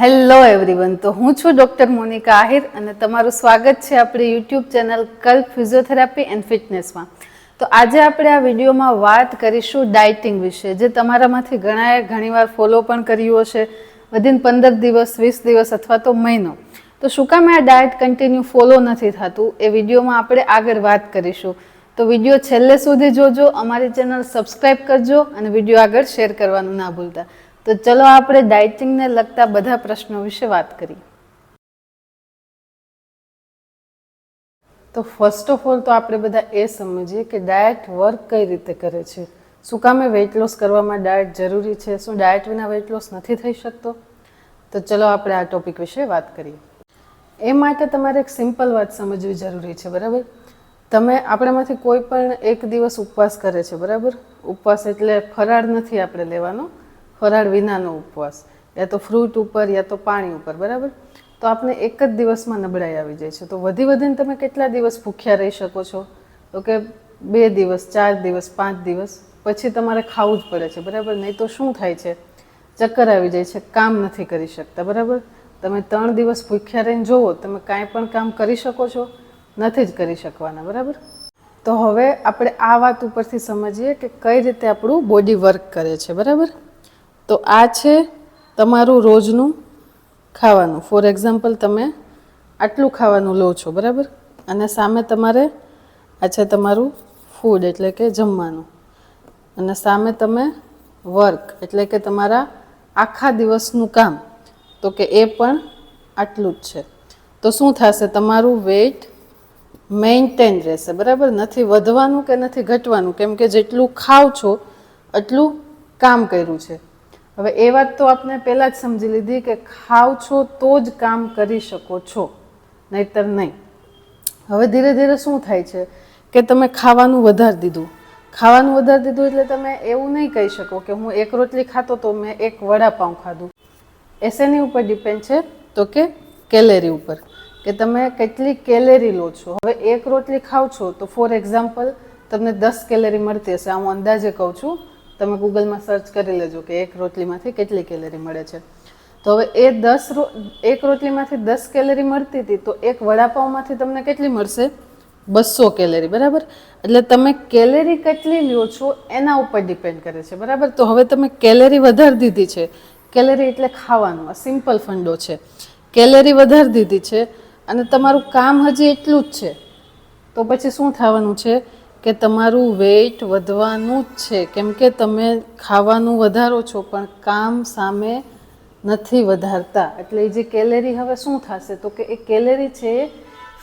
Hello everyone તો હું છું ડૉક્ટર મોનિકા આહિર અને તમારું સ્વાગત છે આપણી YouTube channel Kalp physiotherapy and ફિટનેસમાં. તો આજે આપણે આ વિડીયોમાં વાત કરીશું ડાયટિંગ વિશે, જે તમારામાંથી ઘણાએ ઘણીવાર ફોલો પણ કર્યું હશે વિધિન પંદર દિવસ, વીસ દિવસ અથવા તો મહિનો. તો શું કામ આ ડાયટ કન્ટિન્યુ ફોલો નથી થતું એ વિડીયોમાં આપણે આગળ વાત કરીશું. તો વીડિયો છેલ્લે સુધી જોજો, અમારી ચેનલ સબસ્ક્રાઈબ કરજો અને વીડિયો આગળ શેર કરવાનું ના ભૂલતા. તો ચલો આપણે ડાયટિંગને લગતા બધા પ્રશ્નો વિશે વાત કરીએ. તો ફર્સ્ટ ઓફ ઓલ તો આપણે બધા એ સમજીએ કે ડાયટ વર્ક કઈ રીતે કરે છે? શું કામે વેઇટ લોસ કરવામાં ડાયટ જરૂરી છે? શું ડાયટ વિના વેઇટ લોસ નથી થઈ શકતો? તો ચલો આપણે આ ટોપિક વિશે વાત કરીએ. એ માટે તમારે એક સિમ્પલ વાત સમજવી જરૂરી છે, બરાબર? તમે આપણામાંથી કોઈ પણ એક દિવસ ઉપવાસ કરે છે, બરાબર? ઉપવાસ એટલે ફરાળ નથી આપણે લેવાનો. ફરાળ વિનાનો ઉપવાસ. યા તો ફ્રૂટ ઉપર, યા તો પાણી ઉપર, બરાબર? તો આપણે એક જ દિવસમાં નબળાઈ આવી જાય છે. તો વધી વધીને તમે કેટલા દિવસ ભૂખ્યા રહી શકો છો? તો કે બે દિવસ, ચાર દિવસ, પાંચ દિવસ, પછી તમારે ખાવું જ પડે છે, બરાબર? નહીં તો શું થાય છે? ચક્કર આવી જાય છે, કામ નથી કરી શકતા, બરાબર? તમે ત્રણ દિવસ ભૂખ્યા રહીને જુઓ, તમે કાંઈ પણ કામ કરી શકો છો, નથી જ કરી શકવાના, બરાબર? તો હવે આપણે આ વાત ઉપરથી સમજીએ કે કઈ રીતે આપણું બોડી વર્ક કરે છે, બરાબર? તો આ છે તમારું રોજનું ખાવાનું. ફોર એક્ઝામ્પલ તમે આટલું ખાવાનું લો છો, બરાબર? અને સામે તમારે આ છે તમારું ફૂડ એટલે કે જમવાનું. અને સામે તમે વર્ક એટલે કે તમારા આખા દિવસનું કામ. તો કે એ પણ આટલું જ છે. તો શું થશે? તમારું વેઇટ મેન્ટેન રહેશે, બરાબર? નથી વધવાનું કે નથી ઘટવાનું. કેમ કે જેટલું ખાવ છો એટલું કામ કર્યું છે. હવે એ વાત તો આપણે પહેલાં જ સમજી લીધી કે ખાવ છો તો જ કામ કરી શકો છો, નહીતર નહીં. હવે ધીરે ધીરે શું થાય છે કે તમે ખાવાનું વધારી દીધું. ખાવાનું વધારી દીધું એટલે તમે એવું નહીં કહી શકો કે હું એક રોટલી ખાતો તો મેં એક વડાપાઉં ખાધું. એ શેની ઉપર ડિપેન્ડ છે તો કે કેલેરી ઉપર, કે તમે કેટલી કેલેરી લો છો. હવે એક રોટલી ખાવ છો તો ફોર એક્ઝામ્પલ તમને દસ કેલેરી મળતી હશે હું અંદાજે કહું છું તમે ગૂગલમાં સર્ચ કરી લેજો કે એક રોટલીમાંથી કેટલી કેલેરી મળે છે. તો હવે એ દસ રો, એક રોટલીમાંથી દસ કેલેરી મળતી હતી તો એક વડાપાઉંમાંથી તમને કેટલી મળશે? બસો કેલેરી, બરાબર? એટલે તમે કેલેરી કેટલી લ્યો છો એના ઉપર ડિપેન્ડ કરે છે, બરાબર? તો હવે તમે કેલેરી વધારી દીધી છે. કેલેરી એટલે ખાવાનું, આ સિમ્પલ ફંડો છે. કેલેરી વધારી દીધી છે અને તમારું કામ હજી એટલું જ છે. તો પછી શું થવાનું છે? કે તમારું વેઇટ વધવાનું જ છે. કેમ કે તમે ખાવાનું વધારો છો, પણ કામ સામે નથી વધારતા. એટલે જે કેલેરી હવે શું થશે? તો કે એ કેલેરી છે એ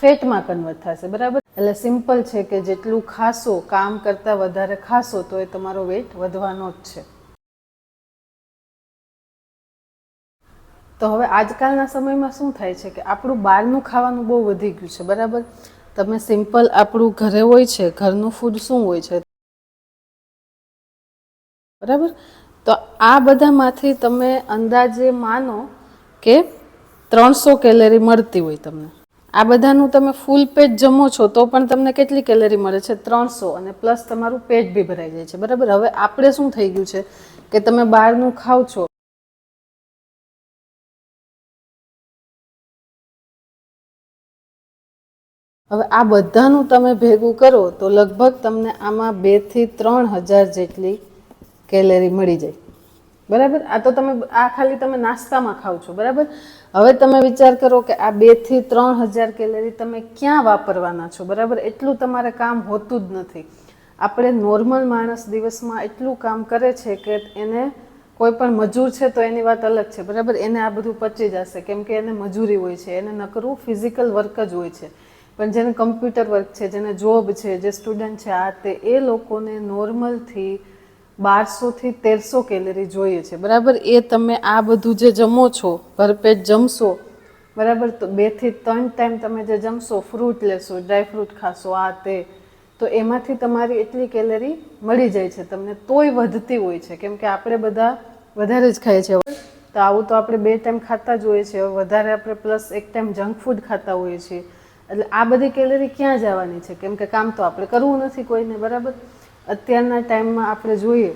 ફેટમાં કન્વર્ટ થશે. બરાબર? એટલે સિમ્પલ છે કે જેટલું ખાશો, કામ કરતાં વધારે ખાશો, તો એ તમારો વેઇટ વધવાનો જ છે. તો હવે આજકાલના સમયમાં શું થાય છે કે આપણું બહારનું ખાવાનું બહુ વધી ગયું છે. બરાબર? તમે સિમ્પલ આપણું ઘરે હોય છે, ઘરનું ફૂડ શું હોય છે? બરાબર? તો આ બધામાંથી તમે અંદાજે માનો કે ત્રણસો કેલેરી મળતી હોય તમને. આ બધાનું તમે ફૂલ પેટ જમો છો તો પણ તમને કેટલી કેલેરી મળે છે? ત્રણસો અને પ્લસ તમારું પેટ બી ભરાઈ જાય છે. બરાબર? હવે આપણે શું થઈ ગયું છે કે તમે બહારનું ખાવ છો હવે આ બધાનું તમે ભેગું કરો તો લગભગ તમને આમાં બેથી ત્રણ હજાર જેટલી કેલેરી મળી જાય. બરાબર? આ તો તમે આ ખાલી તમે નાસ્તામાં ખાવ છો, બરાબર? હવે તમે વિચાર કરો કે આ બેથી ત્રણ હજાર કેલેરી તમે ક્યાં વાપરવાના છો, બરાબર? એટલું તમારે કામ હોતું જ નથી. આપણે નોર્મલ માણસ દિવસમાં એટલું કામ કરે છે કે એને કોઈ પણ મજૂર છે તો એની વાત અલગ છે, બરાબર? એને આ બધું પચી જશે, કેમ કે એને મજૂરી હોય છે, એને નકરું ફિઝિકલ વર્ક જ હોય છે. પણ જેને કમ્પ્યુટર વર્ક છે, જેને જોબ છે, જે સ્ટુડન્ટ છે, આ તે એ લોકોને નોર્મલથી બારસોથી તેરસો કેલરી જોઈએ છે. બરાબર? એ તમે આ બધું જે જમો છો ભરપેટ જમશો, બરાબર? તો બેથી ત્રણ ટાઈમ તમે જે જમશો ફ્રૂટ લેશો ડ્રાયફ્રૂટ ખાશો, આ તે, તો એમાંથી તમારી એટલી કેલરી મળી જાય છે. તમને તોય વધતી હોય છે. કેમ કે આપણે બધા વધારે જ ખાઈએ છીએ. તો આવું તો આપણે બે ટાઈમ ખાતા જ હોઈએ છીએ. વધારે આપણે પ્લસ એક ટાઈમ જંક ફૂડ ખાતા હોઈએ છીએ. એટલે આ બધી કેલરી ક્યાં જવાની છે? કેમ કે કામ તો આપણે કરવું નથી કોઈને, બરાબર? અત્યારના ટાઈમમાં આપણે જોઈએ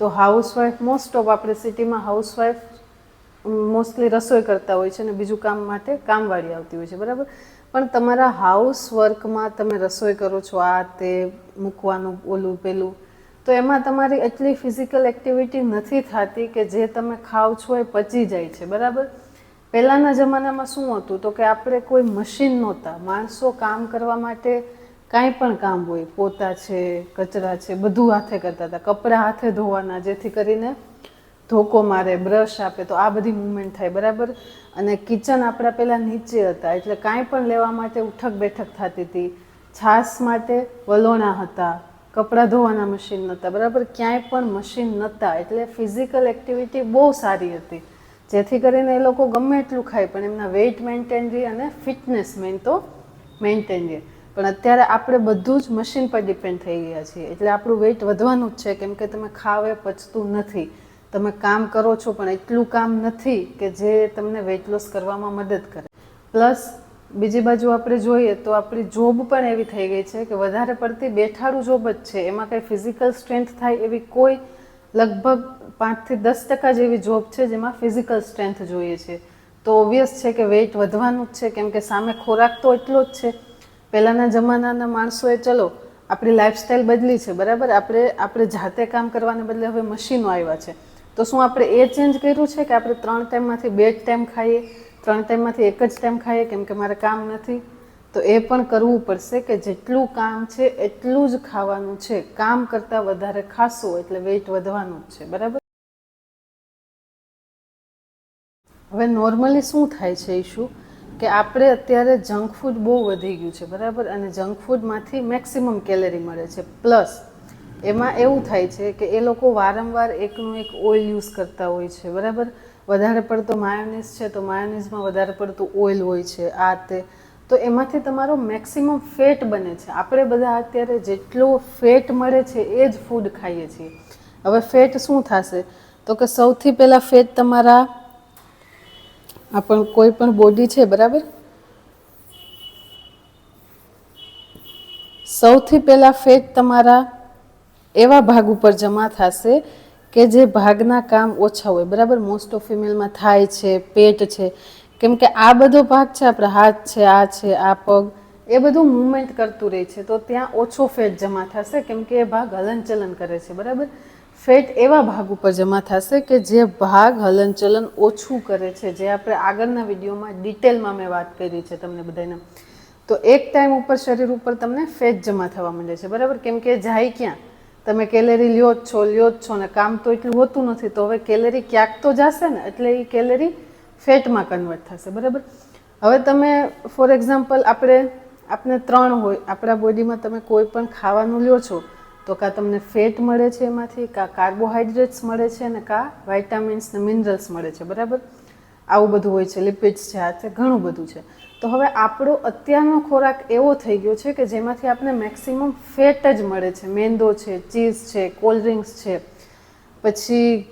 તો હાઉસવાઈફ મોસ્ટ ઓફ આપણે સિટીમાં હાઉસવાઈફ મોસ્ટલી રસોઈ કરતા હોય છે અને બીજું કામ માટે કામવાળી આવતી હોય છે, બરાબર? પણ તમારા હાઉસ વર્કમાં તમે રસોઈ કરો છો, આ તે મૂકવાનું, ઓલું, પેલું, તો એમાં તમારી એટલી ફિઝિકલ એક્ટિવિટી નથી થતી કે જે તમે ખાવ છો એ પચી જાય છે, બરાબર? પહેલાંના જમાનામાં શું હતું તો કે આપણે કોઈ મશીન નહોતા. માણસો કામ કરવા માટે કાંઈ પણ કામ હોય. પોતા છે, કચરા છે, બધું હાથે કરતા હતા. કપડાં હાથે ધોવાના, જેથી કરીને ધોકો મારે બ્રશ આપે, તો આ બધી મુવમેન્ટ થાય, બરાબર? અને કિચન આપણા પહેલાં નીચે હતા, એટલે કાંઈ પણ લેવા માટે ઉઠક બેઠક થતી હતી. છાશ માટે વલોણા હતા. કપડાં ધોવાના મશીન નહોતા, બરાબર? ક્યાંય પણ મશીન નહોતા. એટલે ફિઝિકલ એક્ટિવિટી બહુ સારી હતી. જેથી કરીને એ લોકો ગમે એટલું ખાય, પણ એમના વેઇટ મેન્ટેન રહે અને ફિટનેસ મેન તો મેન્ટેન રહે. પણ અત્યારે આપણે બધું જ મશીન પર ડિપેન્ડ થઈ ગયા છીએ. એટલે આપણું વેઇટ વધવાનું જ છે. કેમ કે તમે ખાવ પચતું નથી. તમે કામ કરો છો પણ એટલું કામ નથી કે જે તમને વેઇટ લોસ કરવામાં મદદ કરે. પ્લસ બીજી બાજુ આપણે જોઈએ તો આપણી જોબ પણ એવી થઈ ગઈ છે કે વધારે પડતી બેઠાડું જોબ જ છે. એમાં કંઈ ફિઝિકલ સ્ટ્રેન્થ થાય એવી કોઈ લગભગ પાંચથી દસ ટકા જેવી જોબ છે જેમાં ફિઝિકલ સ્ટ્રેન્થ જોઈએ છે. તો ઓબ્વિયસ છે કે વેઇટ વધવાનું જ છે, કેમ કે સામે ખોરાક તો એટલો જ છે. પહેલાંના જમાનાના માણસોએ ચલો, આપણી લાઈફસ્ટાઈલ બદલી છે, બરાબર? આપણે આપણે જાતે કામ કરવાને બદલે હવે મશીનો આવ્યા છે. તો શું આપણે એ ચેન્જ કર્યું છે કે આપણે ત્રણ ટાઈમમાંથી બે જ ટાઈમ ખાઈએ, ત્રણ ટાઈમમાંથી એક જ ટાઈમ ખાઈએ, કેમ કે મારે કામ નથી? તો એ પણ કરવું પડશે કે જેટલું કામ છે, એટલું જ ખાવાનું છે. કામ કરતાં વધારે ખાશો એટલે વેઇટ વધવાનું જ છે, બરાબર? હવે નોર્મલી શું થાય છે ઇશ્યુ કે આપણે અત્યારે જંક ફૂડ બહુ વધી ગયું છે, બરાબર? અને જંક ફૂડમાંથી મેક્સિમમ કેલેરી મળે છે. પ્લસ એમાં એવું થાય છે કે એ લોકો વારંવાર એકનું એક ઓઇલ યુઝ કરતા હોય છે, બરાબર? વધારે પડતો માયોનીઝ છે, તો માયોનીઝમાં વધારે પડતું ઓઇલ હોય છે. આ તે તો એમાંથી તમારો મેક્સિમમ ફેટ બને છે. આપણે બધા અત્યારે જેટલો ફેટ મળે છે એ જ ફૂડ ખાઈએ છીએ. હવે ફેટ શું થશે? તો કે સૌથી પહેલાં ફેટ તમારા આપણ કોઈ પણ બોડી છે, બરાબર? સૌથી પહેલાં ફેટ તમારા એવા ભાગ ઉપર જમા થશે કે જે ભાગના કામ ઓછા હોય. બરાબર? મોસ્ટ ઓફ ફિમેલમાં થાય છે, પેટ છે. કેમ કે આ બધો ભાગ છે આપણા હાથ છે, આ છે, આ પગ, એ બધું મુવમેન્ટ કરતું રહે છે. તો ત્યાં ઓછો ફેટ જમા થશે, કેમ કે એ ભાગ હલનચલન કરે છે, બરાબર? ફેટ એવા ભાગ ઉપર જમા થશે કે જે ભાગ હલનચલન ઓછું કરે છે. જે આપણે આગળના વિડીયોમાં ડિટેલમાં મેં વાત કરી છે તમને બધાને. તો એક ટાઈમ ઉપર શરીર ઉપર તમને ફેટ જમા થવા માંડે છે, બરાબર? કેમ કે જાય ક્યાં? તમે કેલેરી લ્યો જ છો, લ્યો જ છો ને કામ તો એટલું હોતું નથી. તો હવે કેલેરી ક્યાંક તો જશે ને, એટલે એ કેલેરી ફેટમાં કન્વર્ટ થશે, બરાબર? હવે તમે ફોર એક્ઝામ્પલ આપણે આપણે ત્રણ હોય, આપણા બોડીમાં તમે કોઈ પણ ખાવાનું લ્યો છો, તો કાં તમને ફેટ મળે છે એમાંથી, કાં કાર્બોહાઈડ્રેટ્સ મળે છે અને કાં વાઇટામિન્સ ને મિનરલ્સ મળે છે, બરાબર? આવું બધું હોય છે લિપિડ્સ છે, આ છે, ઘણું બધું છે. તો હવે આપણો અત્યારનો ખોરાક એવો થઈ ગયો છે કે જેમાંથી આપણે મેક્સિમમ ફેટ જ મળે છે, મેંદો છે ચીઝ છે કોલ્ડ ડ્રિંક્સ છે. પછી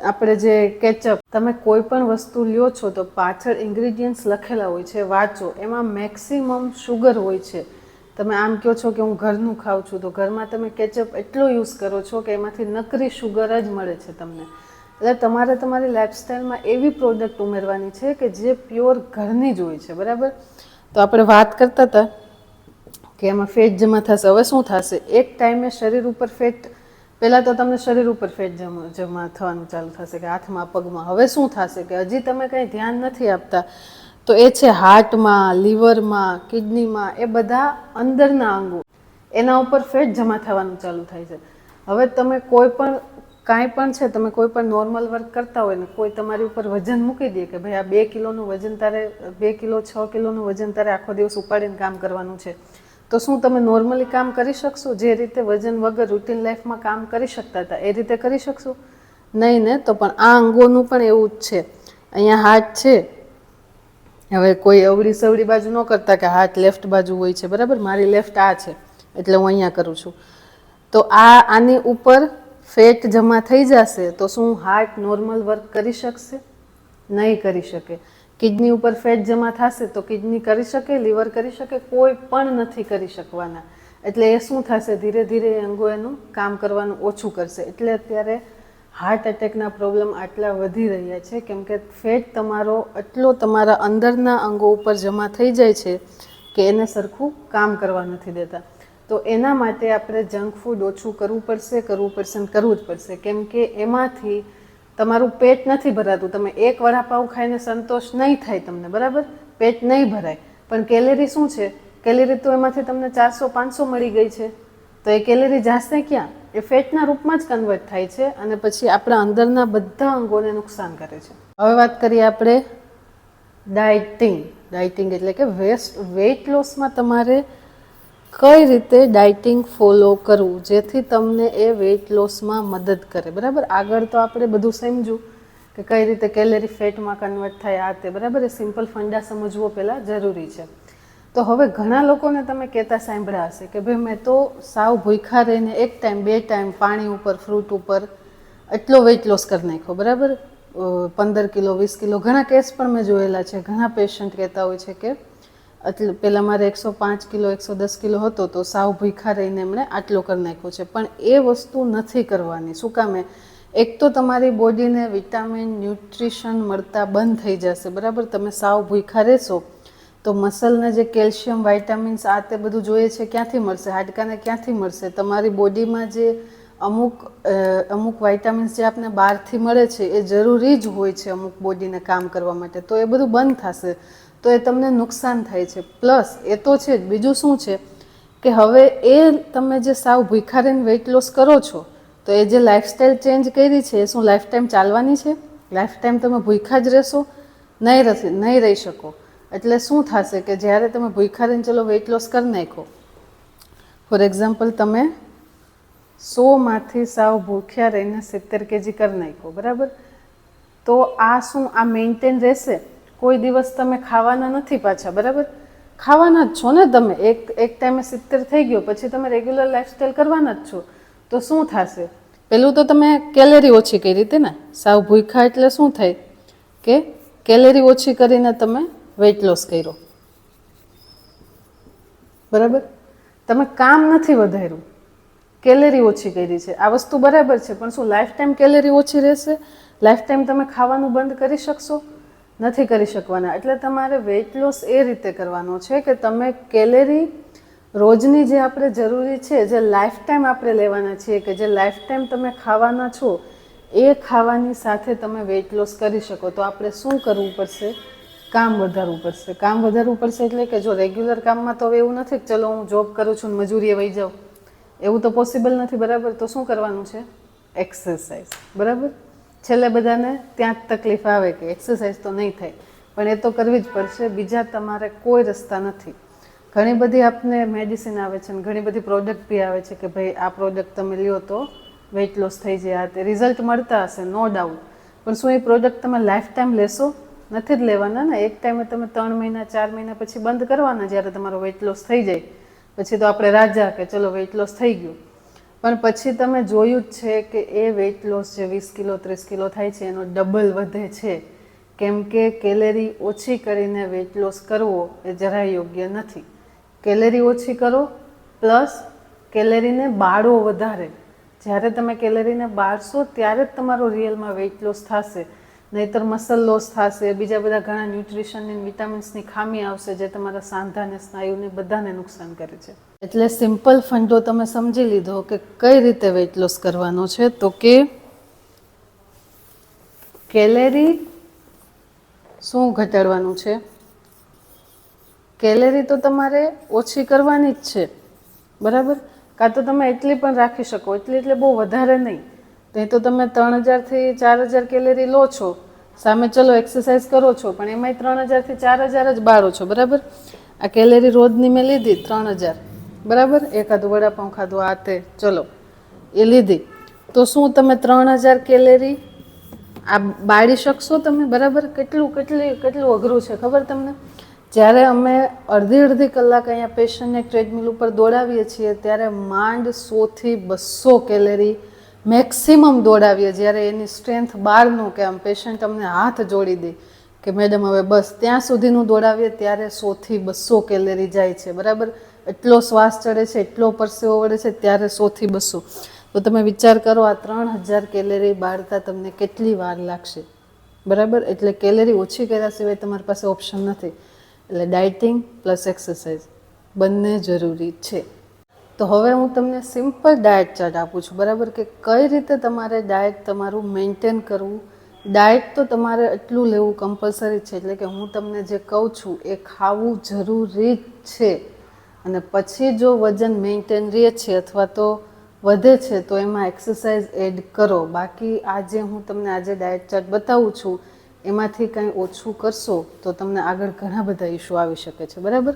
આપણે જે કેચઅપ તમે કોઈ પણ વસ્તુ લ્યો છો તો પાછળ ઇન્ગ્રીડિયન્ટ્સ લખેલા હોય છે, વાંચો. એમાં મેક્સિમમ શુગર હોય છે. તમે આમ કહો છો કે હું ઘરનું ખાઉં છું, તો ઘરમાં તમે કેચઅપ એટલો યુઝ કરો છો કે એમાંથી નકરી શુગર જ મળે છે તમને. એટલે તમારે તમારી લાઇફસ્ટાઈલમાં એવી પ્રોડક્ટ ઉમેરવાની છે કે જે પ્યોર ઘરની જ હોય છે, બરાબર? તો આપણે વાત કરતા હતા કે એમાં ફેટ જમા થશે. હવે શું થશે? એક ટાઈમે શરીર ઉપર ફેટ પહેલાં તો તમને શરીર ઉપર ફેટ જમા થવાનું ચાલુ થશે કે હાથમાં, પગમાં. હવે શું થશે કે હજી તમે કંઈ ધ્યાન નથી આપતા, તો એ છે હાર્ટમાં, લીવરમાં, કિડનીમાં, એ બધા અંદરના અંગો. એના ઉપર ફેટ જમા થવાનું ચાલુ થાય છે. હવે તમે કોઈ પણ, કાંઈ પણ છે, તમે કોઈ પણ નોર્મલ વર્ક કરતા હોય ને, કોઈ તમારી ઉપર વજન મૂકી દે કે ભાઈ આ બે કિલોનું વજન તારે, બે કિલો, છ કિલોનું વજન તારે આખો દિવસ ઉપાડીને કામ કરવાનું છે. તો શું તમે નોર્મલી કામ કરી શકશો? જે રીતે વજન વગર રૂટીન લાઈફમાં કામ કરી શકતા હતા, એ રીતે કરી શકશો? નહીં ને? તો પણ આ અંગોનું પણ એવું જ છે. અહીંયા હાર્ટ છે. હવે કોઈ અવળી સવળી બાજુ ન કરતા કે હાથ લેફ્ટ બાજુ હોય છે, બરાબર? મારી લેફ્ટ આ છે, એટલે હું અહીંયા કરું છું. તો આ આની ઉપર ફેટ જમા થઈ જશે, તો શું હાર્ટ નોર્મલ વર્ક કરી શકશે? નહીં કરી શકે. કિડની ઉપર ફેટ જમા થશે તો કિડની કરી શકે, લીવર કરી શકે, કોઈ પણ નથી કરી શકવાના. એટલે એ શું થશે? ધીરે ધીરે એ અંગો એનું કામ કરવાનું ઓછું કરશે. એટલે અત્યારે હાર્ટ એટેકના પ્રોબ્લેમ આટલા વધી રહ્યા છે. કેમ કે ફેટ તમારો એટલો તમારા અંદરના અંગો ઉપર જમા થઈ જાય છે કે એને સરખું કામ કરવા નથી દેતા. તો એના માટે આપણે જંક ફૂડ ઓછું કરવું પડશે કરવું પડશે કરવું જ પડશે. કેમ કે એમાંથી તમારું પેટ નથી ભરાતું. તમે એક વડાપાઉં ખાઈને સંતોષ નહીં થાય તમને, બરાબર? પેટ નહીં ભરાય. પણ કેલેરી શું છે? કેલેરી તો એમાંથી તમને ચારસો, પાંચસો મળી ગઈ છે. તો એ કેલેરી જાશે ક્યાં? એ ફેટના રૂપમાં જ કન્વર્ટ થાય છે અને પછી આપણા અંદરના બધા અંગોને નુકસાન કરે છે. હવે વાત કરીએ આપણે ડાયટિંગ ડાયટિંગ એટલે કે વેસ્ટ વેઇટ લોસમાં તમારે કઈ રીતે ડાયટિંગ ફોલો કરવું? જેથી તમને એ વેઇટ લોસમાં મદદ કરે. બરાબર? આગળ તો આપણે બધું સમજ્યું કે કઈ રીતે કેલેરી ફેટમાં કન્વર્ટ થાય આ તે. બરાબર? એ સિમ્પલ ફંડા સમજવો પહેલાં જરૂરી છે. તો હવે ઘણા લોકોને તમે કહેતા સાંભળ્યા હશે કે ભાઈ મેં તો સાવ ભૂખા રહીને એક ટાઈમ બે ટાઈમ પાણી ઉપર ફ્રૂટ ઉપર એટલો વેઇટ લોસ કરી નાખ્યો. બરાબર? પંદર કિલો, વીસ કિલો, ઘણા કેસ પણ મેં જોયેલા છે. ઘણા પેશન્ટ કહેતા હોય છે કે એટલે પહેલાં મારે એકસો પાંચ કિલો, એકસો દસ કિલો હતો તો સાવ ભૂખા રહીને એમણે આટલો કરી નાખ્યો છે. પણ એ વસ્તુ નથી કરવાની. શું કામે એક તો તમારી બોડીને વિટામિન, ન્યુટ્રિશન મળતા બંધ થઈ જશે. બરાબર? તમે સાવ ભૂખા રહેશો તો મસલને જે કેલ્શિયમ, વાઇટામિન્સ આ તે બધું જોઈએ છે ક્યાંથી મળશે? હાડકાને ક્યાંથી મળશે? તમારી બોડીમાં જે અમુક અમુક વાઇટામિન્સ જે આપને બહારથી મળે છે એ જરૂરી જ હોય છે અમુક બોડીને કામ કરવા માટે. તો એ બધું બંધ થશે. તો એ તમને નુકસાન થાય છે. પ્લસ, એ તો છે જ. બીજું શું છે કે હવે એ તમે જે સાવ ભૂખારીને વેઇટ લોસ કરો છો, તો એ જે લાઇફસ્ટાઈલ ચેન્જ કરી છે, એ શું લાઈફ ટાઈમ ચાલવાની છે? લાઈફ ટાઈમ તમે ભૂખા જ રહેશો, નહીં રહી નહીં રહી શકો. એટલે શું થશે કે જ્યારે તમે ભૂખારીને ચલો વેઇટ લોસ કરી નાખો ફોર એક્ઝામ્પલ તમે સોમાંથી સાવ ભૂખ્યા રહીને સિત્તેર કેજી કરી નાખો બરાબર? તો આ શું, આ મેન્ટેન રહેશે? કોઈ દિવસ તમે ખાવાના નથી પાછા, બરાબર? ખાવાના જ છો ને તમે. એક એક ટાઈમે સિત્તેર થઈ ગયો, પછી તમે રેગ્યુલર લાઈફસ્ટાઈલ કરવાના જ છો. તો શું થશે? પહેલું તો તમે કેલેરી ઓછી કરી હતી ને, સાવ ભૂખા એટલે શું થાય કે કેલેરી ઓછી કરીને તમે વેઇટ લોસ કર્યો. બરાબર? તમે કામ નથી વધાર્યું. કેલેરી ઓછી કરી છે. આ વસ્તુ બરાબર છે, પણ શું લાઈફ ટાઈમ કેલેરી ઓછી રહેશે? લાઈફ ટાઈમ તમે ખાવાનું બંધ કરી શકશો? નથી કરી શકવાના. એટલે તમારે વેઇટ લોસ એ રીતે કરવાનો છે કે તમે કેલેરી રોજની જે આપણે જરૂરી છે, જે લાઈફ ટાઈમ આપણે લેવાના છીએ કે જે લાઈફ ટાઈમ તમે ખાવાના છો, એ ખાવાની સાથે તમે વેઇટ લોસ કરી શકો. તો આપણે શું કરવું પડશે? કામ વધારવું પડશે. કામ વધારવું પડશે એટલે કે જો રેગ્યુલર કામમાં તો હવે એવું નથી કે ચલો હું જોબ કરું છું મજૂરીએ વહી જાઉં. એવું તો પોસિબલ નથી, બરાબર? તો શું કરવાનું છે? એક્સરસાઇઝ બરાબર? છેલ્લે બધાને ત્યાં જ તકલીફ આવે કે એક્સરસાઇઝ તો નહીં થાય, પણ એ તો કરવી જ પડશે, બીજા તમારે કોઈ રસ્તા નથી. ઘણી બધી આપને મેડિસિન આવે છે અને ઘણી બધી પ્રોડક્ટ બી આવે છે કે ભાઈ આ પ્રોડક્ટ તમે લ્યો તો વેઇટ લોસ થઈ જાય તે રિઝલ્ટ મળતા હશે નો ડાઉટ પણ શું એ પ્રોડક્ટ તમે લાઈફ ટાઈમ લેશો? નથી જ લેવાના ને, એક ટાઈમે તમે ત્રણ મહિના, ચાર મહિના પછી બંધ કરવાના જ્યારે તમારો વેઇટ લોસ થઈ જાય. પછી તો આપણે રાજા કે ચલો વેઇટ લોસ થઈ ગયું. પણ પછી તમે જોયું જ છે કે એ વેઇટ લોસ જે વીસ કિલો, ત્રીસ કિલો થાય છે, એનો ડબલ વધે છે. કેમ કે કેલેરી ઓછી કરીને વેઇટ લોસ કરવો એ જરાય યોગ્ય નથી. કેલેરી ઓછી કરો પ્લસ કેલેરીને બાળો વધારે. જ્યારે તમે કેલેરીને બાળશો, ત્યારે જ તમારો રિયલમાં વેઇટ લોસ થશે. નહીતર મસલ લોસ થશે, બીજા બધા ઘણા ન્યુટ્રિશન અને વિટામિન્સની ખામી આવશે જે તમારા સાંધાને સ્નાયુને બધાને નુકસાન કરે છે. એટલે સિમ્પલ ફંડો તમે સમજી લીધો કે કઈ રીતે વેઇટ લોસ કરવાનો છે તો કે કેલેરી શું ઘટાડવાનું છે? કેલેરી તો તમારે ઓછી કરવાની જ છે, બરાબર? કાં તો તમે એટલી પણ રાખી શકો, એટલી એટલે બહુ વધારે નહીં. નહીં તો તમે ત્રણ હજારથી ચાર હજાર કેલેરી લો છો. સામે ચલો એક્સરસાઇઝ કરો છો, પણ એમાંય ત્રણ હજારથી ચાર હજાર જ બાળો છો, બરાબર? આ કેલેરી રોજની મેં લીધી ત્રણ હજાર, બરાબર? એકાદું વડાપાઉં ખાધું આ તે, ચલો, એ લીધી. તો શું તમે ત્રણ હજાર કેલેરી આ બાળી શકશો તમે, બરાબર? કેટલું, કેટલી, કેટલું અઘરું છે, ખબર તમને? જ્યારે અમે અડધી અડધી કલાક અહીંયા પેશન્ટને ટ્રેડમિલ ઉપર દોડાવીએ છીએ, ત્યારે માંડ સોથી બસો કેલેરી મેક્સિમમ દોડાવીએ જ્યારે એની સ્ટ્રેન્થ બહારનું કે આમ પેશન્ટ અમને હાથ જોડી દે કે મેડમ હવે બસ ત્યાં સુધીનું દોડાવીએ ત્યારે સોથી બસો કેલેરી જાય છે, બરાબર? એટલો શ્વાસ ચડે છે, એટલો પરસેવો વળે છે, ત્યારે સોથી બસો. તો તમે વિચાર કરો આ ત્રણ હજાર કેલેરી બાળતા તમને કેટલી વાર લાગશે? બરાબર? એટલે કેલેરી ઓછી કર્યા સિવાય તમારી પાસે ઓપ્શન નથી. એટલે ડાયટિંગ પ્લસ એક્સરસાઇઝ બંને જરૂરી છે. તો હવે હું તમને સિમ્પલ ડાયટ ચાર્ટ આપું છું. બરાબર? કે કઈ રીતે તમારે ડાયટ તમારું મેન્ટેન કરવું? ડાયટ તો તમારે એટલું લેવું કમ્પલસરી છે. એટલે કે હું તમને જે કહું છું, એ ખાવું જરૂરી જ છે. અને પછી જો વજન મેન્ટેન રહે છે અથવા તો વધે છે, તો એમાં એક્સરસાઇઝ એડ કરો. બાકી આજે હું તમને આજે ડાયટ ચાર્ટ બતાવું છું, એમાંથી કંઈ ઓછું કરશો, તો તમને આગળ ઘણા બધા ઇશ્યુ આવી શકે છે. બરાબર?